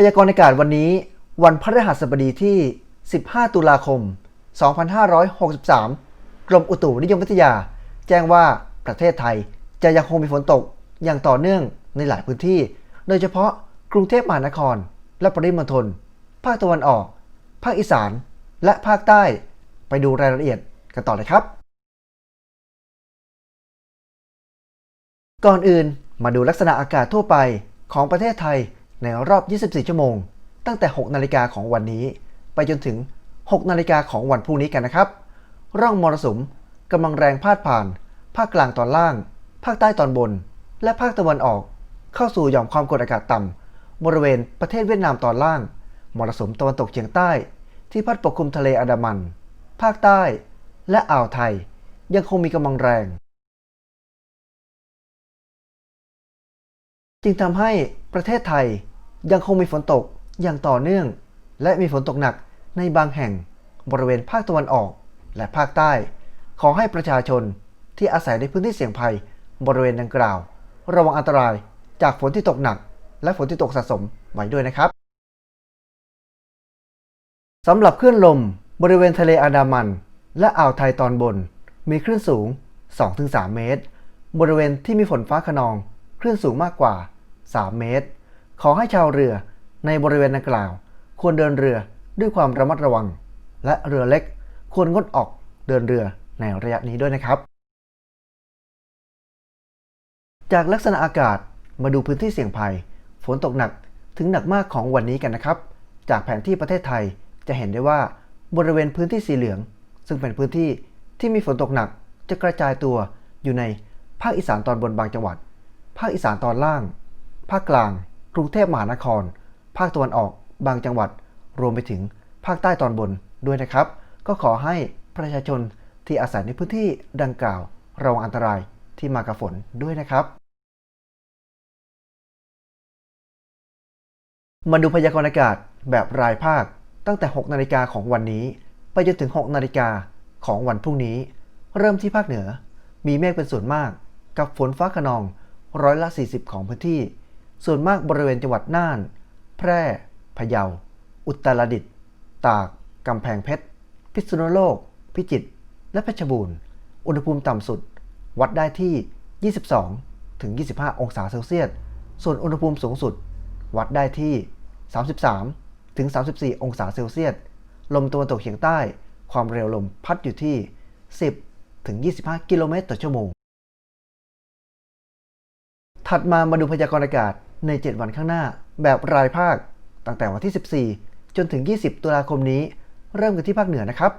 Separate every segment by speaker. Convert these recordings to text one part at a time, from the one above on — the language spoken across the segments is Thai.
Speaker 1: พยากรณ์อากาศวันนี้ วันพฤหัสบดีที่ 15 ตุลาคม 2563 กรมอุตุนิยมวิทยา แจ้งว่าประเทศไทยจะยังคงมีฝนตกอย่างต่อเนื่องในหลายพื้นที่ โดยเฉพาะกรุงเทพมหานคร และปริมณฑล ภาคตะวันออก ภาคอีสาน และภาคใต้ ไปดูรายละเอียดกันต่อเลยครับ ก่อนอื่นมาดูลักษณะอากาศทั่วไปของประเทศไทย ในรอบ 24 ชั่วโมง ตั้งแต่ 6 นาฬิกาของวันนี้ ไปจนถึง 6 นาฬิกาของวันพรุ่งนี้กันนะครับ ร่องมรสุมกำลังแรงพาดผ่าน ภาคกลางตอนล่าง ภาคใต้ตอนบน และภาคตะวันออก เข้าสู่หย่อมความกดอากาศต่ำบริเวณประเทศเวียดนามตอนล่าง มรสุมตะวันตกเฉียงใต้ ที่พัดปกคลุมทะเลอันดามัน ภาคใต้ และอ่าวไทย ยังคงมีกำลังแรง จึงทำให้ประเทศไทย ยังคงมีฝนตกอย่างต่อเนื่อง และมีฝนตกหนักในบางแห่งบริเวณภาคตะวันออก และภาคใต้ ขอให้ประชาชนที่อาศัยในพื้นที่เสี่ยงภัยบริเวณดังกล่าว ระวังอันตรายจากฝนที่ตกหนัก และฝนที่ตกสะสมไว้ด้วยนะครับสำหรับคลื่นลมบริเวณทะเลอันดามัน และอ่าวไทยตอนบน มีคลื่นสูง 2-3 เมตร บริเวณที่มีฝนฟ้าขนอง คลื่นสูงมากกว่า 3 เมตร ขอให้ชาวเรือในบริเวณดังกล่าว ควรเดินเรือด้วยความระมัดระวัง และเรือเล็กควรงดออกเดินเรือในระยะนี้ด้วยนะครับ จากลักษณะอากาศมาดูพื้นที่เสี่ยงภัย ฝนตกหนักถึงหนักมากของวันนี้กันนะครับ จากแผนที่ประเทศไทยจะเห็นได้ว่าบริเวณพื้นที่สีเหลือง ซึ่งเป็นพื้นที่ที่มีฝนตกหนักจะกระจายตัวอยู่ในภาคอีสานตอนบนบางจังหวัด ภาคอีสานตอนล่าง ภาคกลาง กรุงเทพมหานคร ภาคตะวันออกบางจังหวัด รวมไปถึงภาคใต้ตอนบนด้วยนะครับ ก็ขอให้ประชาชนที่อาศัยในพื้นที่ดังกล่าวระวังอันตรายที่มากับฝนด้วยนะครับ มาดูพยากรณ์อากาศแบบรายภาคตั้งแต่ 6 นาฬิกาของวันนี้ ไปจนถึง 6 นาฬิกาของวันพรุ่งนี้ เริ่มที่ภาคเหนือ มีเมฆเป็นส่วนมาก กับฝนฟ้าขนองร้อยละ 40 ของพื้นที่ ส่วนมากบริเวณจังหวัดน่าน แพร่ พะเยา อุตรดิตถ์ ตาก กำแพงเพชร พิษณุโลก พิจิตร และเพชรบูรณ์ อุณหภูมิต่ำสุด วัดได้ที่ 22 ถึง 25 องศาเซลเซียส ส่วนอุณหภูมิสูงสุด วัดได้ที่ 33 ถึง 34 องศาเซลเซียส ลมตะวันตกเฉียงใต้ ความเร็วลมพัดอยู่ที่ 10 ถึง 25 กิโลเมตรต่อชั่วโมงถัดมามาดูพยากรณ์อากาศ ใน 7 วันข้างหน้า แบบรายภาคตั้งแต่วันที่ 14 จนถึง 20 ตุลาคมนี้ เริ่มกันที่ภาคเหนือนะครับ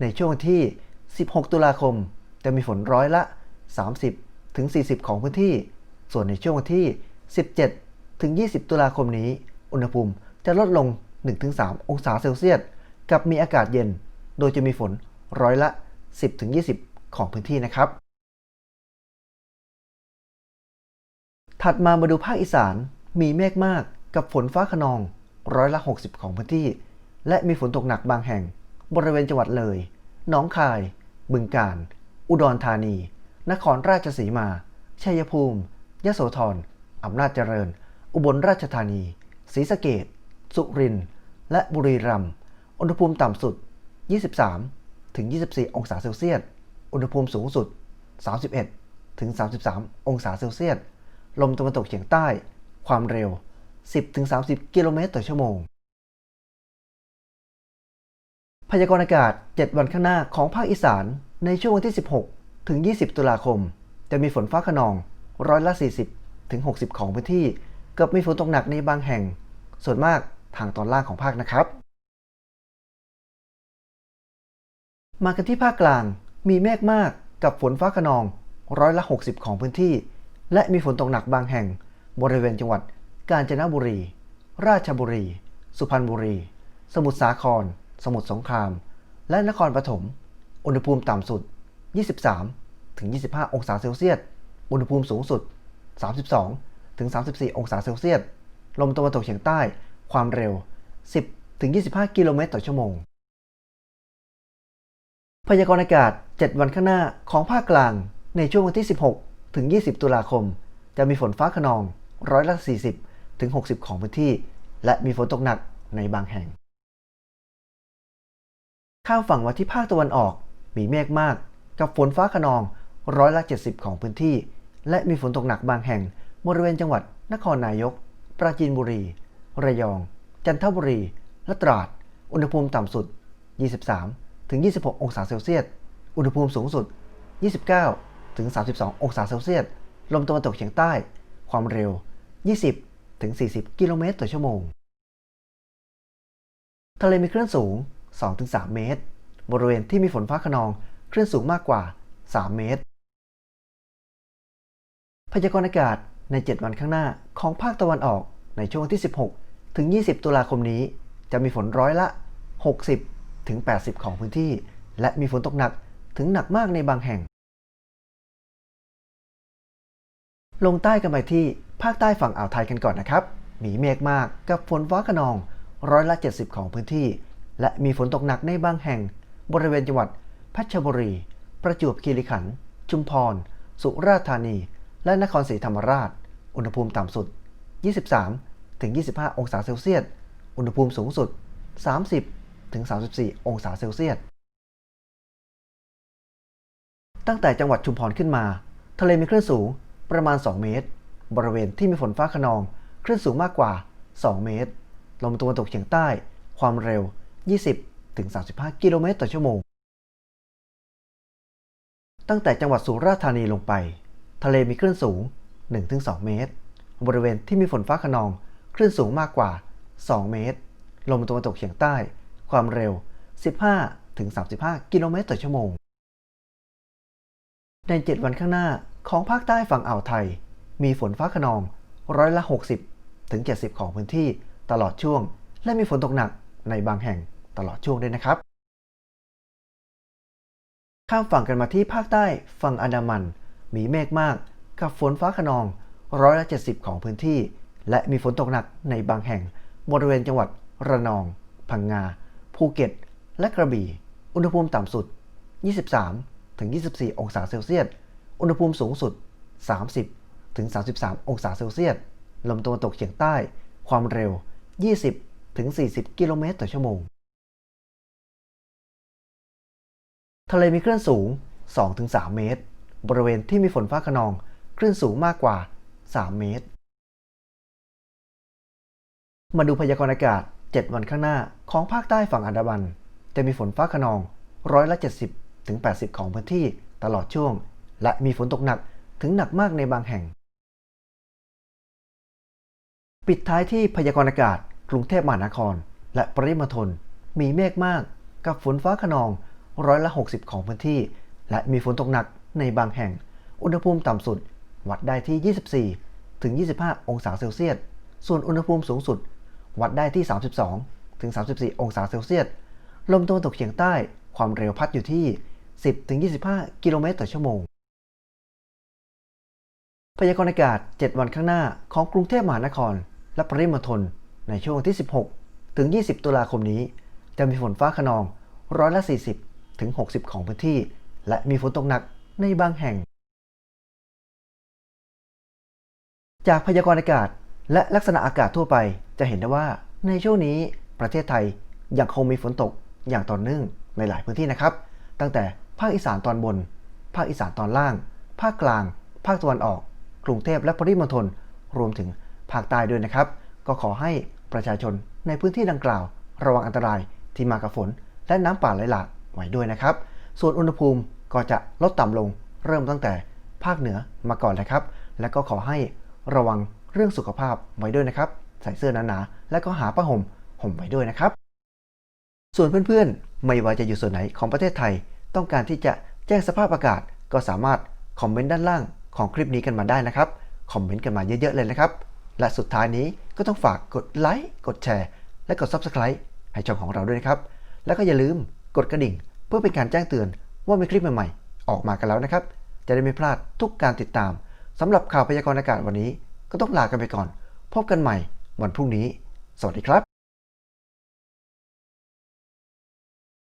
Speaker 1: ในช่วงที่ 16 ตุลาคม จะมีฝนร้อยละ 30 ถึง 40 ของพื้นที่ ส่วนในช่วงวันที่ 17 ถึง 20 ตุลาคมนี้ อุณหภูมิจะลดลง 1-3 องศาเซลเซียส กับมีอากาศเย็น โดยจะมีฝนร้อยละ 10-20 ของพื้นที่นะครับ ถัดมามาดูภาคอีสาน มีเมฆมากกับฝนฟ้าขนองร้อยละ 60 ของพื้นที่ และมีฝนตกหนักบางแห่ง บริเวณจังหวัดเลย หนองคาย บึงกาฬ อุดรธานี นครราชสีมา ชัยภูมิ ยโสธร อำนาจเจริญ อุบลราชธานี ศรีสะเกดสุรินทร์ และบุรีรัมย์ อุณหภูมิต่ำสุด 23 ถึง 24 องศาเซลเซียส อุณหภูมิสูงสุด 31 ถึง 33 องศาเซลเซียส ลมตะวันตกเฉียงใต้ ความเร็ว 10-30 กิโลเมตรต่อชั่วโมง พยากรณ์อากาศ 7 วันข้างหน้าของภาคอีสาน ในช่วงวันที่ 16 ถึง 20 ตุลาคม จะมีฝนฟ้าขนองร้อยละ 40 ถึง 60 ของพื้นที่ กับมีฝนตกหนักในบางแห่ง ส่วนมากทางตอนล่างของภาคนะครับ มากันที่ภาคกลางมีเมฆมากกับฝนฟ้าขนองร้อยละ 60 ของพื้นที่ และมีฝนตกหนักบางแห่ง บริเวณจังหวัดกาญจนบุรี ราชบุรี สุพรรณบุรี สมุทรสาคร สมุทรสงคราม และนครปฐม อุณหภูมิต่ำสุด 23 ถึง 25 องศาเซลเซียส อุณหภูมิสูงสุด 32 ถึง 34 องศาเซลเซียส ลมตะวันตกเฉียงใต้ ความเร็ว 10 ถึง 25 กิโลเมตรต่อชั่วโมง พยากรณ์อากาศ 7 วันข้างหน้าของภาคกลางในช่วงวันที่ 16 ถึง 20 ตุลาคม จะมีฝนฟ้าขนองร้อยละ 40 ถึง 60 ของพื้นที่ และมีฝนตกหนักในบางแห่ง ข้ามฝั่งมาที่ภาคตะวันออก มีเมฆมาก กับฝนฟ้าขนองร้อยละ 70 ของพื้นที่ และมีฝนตกหนักบางแห่งบริเวณจังหวัดนครนายก ปราจีนบุรี ระยอง จันทบุรี และตราด อุณหภูมิต่ำสุด 23 ถึง 26 องศาเซลเซียส อุณหภูมิสูงสุด 29 ถึง 32 องศาเซลเซียส ลมตะวันตกเฉียงใต้ ความเร็ว 20 ถึง 40 กิโลเมตรต่อชั่วโมง ทะเลมีคลื่นสูง 2-3 เมตร บริเวณที่มีฝนฟ้าขนอง คลื่นสูงมากกว่า 3 เมตร พยากรณ์อากาศใน 7 วันข้างหน้าของภาคตะวันออกในช่วงที่ 16 ถึง 20 ตุลาคมนี้ จะมีฝนร้อยละ 60 ถึง 80 ของพื้นที่ และมีฝนตกหนักถึงหนักมากในบางแห่ง ลงใต้กันไปที่ภาคใต้ฝั่งอ่าวไทยกันก่อนนะครับ มีเมฆมากกับฝนฟ้าขนองร้อยละ 70 ของพื้นที่ และมีฝนตกหนักในบางแห่ง บริเวณจังหวัดเพชรบุรี ประจวบคีรีขันธ์ ชุมพร สุราษฎร์ธานี และนครศรีธรรมราช อุณหภูมิต่ำสุด 23 ถึง 25 องศาเซลเซียส อุณหภูมิสูงสุด 30 ถึง 34 องศาเซลเซียส ตั้งแต่จังหวัดชุมพรขึ้นมา ทะเลมีคลื่นสูง ประมาณ 2 เมตร บริเวณที่มีฝนฟ้าขนอง คลื่นสูงมากกว่า 2 เมตร ลมตะวันตกเฉียงใต้ ความเร็ว 20-35 กิโลเมตรต่อชั่วโมง ตั้งแต่จังหวัดสุราษฎร์ธานีลงไป ทะเลมีคลื่นสูง 1-2 เมตร บริเวณที่มีฝนฟ้าขนอง คลื่นสูงมากกว่า 2 เมตร ลมตะวันตกเฉียงใต้ ความเร็ว 15-35 กิโลเมตรต่อชั่วโมง ใน 7 วันข้างหน้า ของภาคใต้ฝั่งอ่าวไทย มีฝนฟ้าขนองร้อยละ 60 ถึง 70 ของพื้นที่ตลอดช่วง และมีฝนตกหนักในบางแห่งตลอดช่วงด้วยนะครับ ข้ามฝั่งกันมาที่ภาคใต้ฝั่งอันดามัน มีเมฆมาก กับฝนฟ้าขนองร้อยละ 70 ของพื้นที่ และมีฝนตกหนักในบางแห่งบริเวณจังหวัดระนอง พังงา ภูเก็ต และกระบี่ อุณหภูมิต่ำสุด 23ถึง24 องศาเซลเซียส อุณหภูมิสูงสุด 30 ถึง 33 องศาเซลเซียส ลมตะวันตกเฉียงใต้ ความเร็ว 20 ถึง 40 กิโลเมตรต่อชั่วโมง ทะเลมีคลื่นสูง2-3เมตร บริเวณที่มีฝนฟ้าขนอง คลื่นสูงมากกว่า 3 เมตร มาดูพยากรณ์อากาศ 7 วันข้างหน้าของภาคใต้ฝั่งอันดามัน จะมีฝนฟ้าขนองร้อยละ 70 ถึง 80 ของพื้นที่ตลอดช่วง และมีฝนตกหนักถึงหนักมากในบางแห่ง ปิดท้ายที่พยากรณ์อากาศ กรุงเทพมหานคร และปริมณฑลมีเมฆมาก กับฝนฟ้าขนองร้อยละ 60 ของพื้นที่ และมีฝนตกหนักในบางแห่ง อุณหภูมิต่ำสุด วัดได้ที่ 24 ถึง 25 องศาเซลเซียส ส่วนอุณหภูมิสูงสุด วัดได้ที่ 32 ถึง 34 องศาเซลเซียส ลมตะวันตกเฉียงใต้ ความเร็วพัดอยู่ที่ 10 ถึง 25 กิโลเมตรต่อชั่วโมง พยากรณ์อากาศ 7 วันข้างหน้าของกรุงเทพมหานคร และปริมณฑลในช่วงที่ 16 ถึง 20 ตุลาคมนี้ จะมีฝนฟ้าขนองร้อยละ 40 ถึง 60 ของพื้นที่ และมีฝนตกหนักในบางแห่ง จากพยากรณ์อากาศและลักษณะอากาศทั่วไปจะเห็นได้ว่าในช่วงนี้ประเทศไทยยังคงมีฝนตกอย่างต่อเนื่องในหลายพื้นที่นะครับ ตั้งแต่ภาคอีสานตอนบน ภาคอีสานตอนล่าง ภาคกลาง ภาคตะวันออก กรุงเทพและปริมณฑลรวมถึงภาคใต้ด้วยนะครับ ก็ขอให้ประชาชนในพื้นที่ดังกล่าว ระวังอันตรายที่มากับฝน และน้ำป่าไหลหลากไว้ด้วยนะครับ ส่วนอุณหภูมิก็จะลดต่ำลงเริ่มตั้งแต่ภาคเหนือมาก่อนนะครับ และก็ขอให้ระวังเรื่องสุขภาพไว้ด้วยนะครับ ใส่เสื้อหนาๆและก็หาผ้าห่มห่มไว้ด้วยนะครับ ส่วนเพื่อนๆ ไม่ว่าจะอยู่ส่วนไหนของประเทศไทย ต้องการที่จะแจ้งสภาพอากาศก็สามารถคอมเมนต์ด้านล่าง ของคลิปนี้กันมาได้นะครับ คอมเมนต์กันมาเยอะ ๆ เลยนะครับ และสุดท้ายนี้ก็ต้องฝากกดไลค์กดแชร์และกด Subscribe ให้ช่องของเราด้วยนะครับ แล้วก็อย่าลืมกดกระดิ่ง เพื่อเป็นการแจ้งเตือนว่ามีคลิปใหม่ๆ ออกมากันแล้วนะครับ จะได้ไม่พลาดทุกการติดตามสำหรับข่าวพยากรณ์อากาศวันนี้ ก็ต้องลากันไปก่อน พบกันใหม่วันพรุ่งนี้ สวัสดีครับ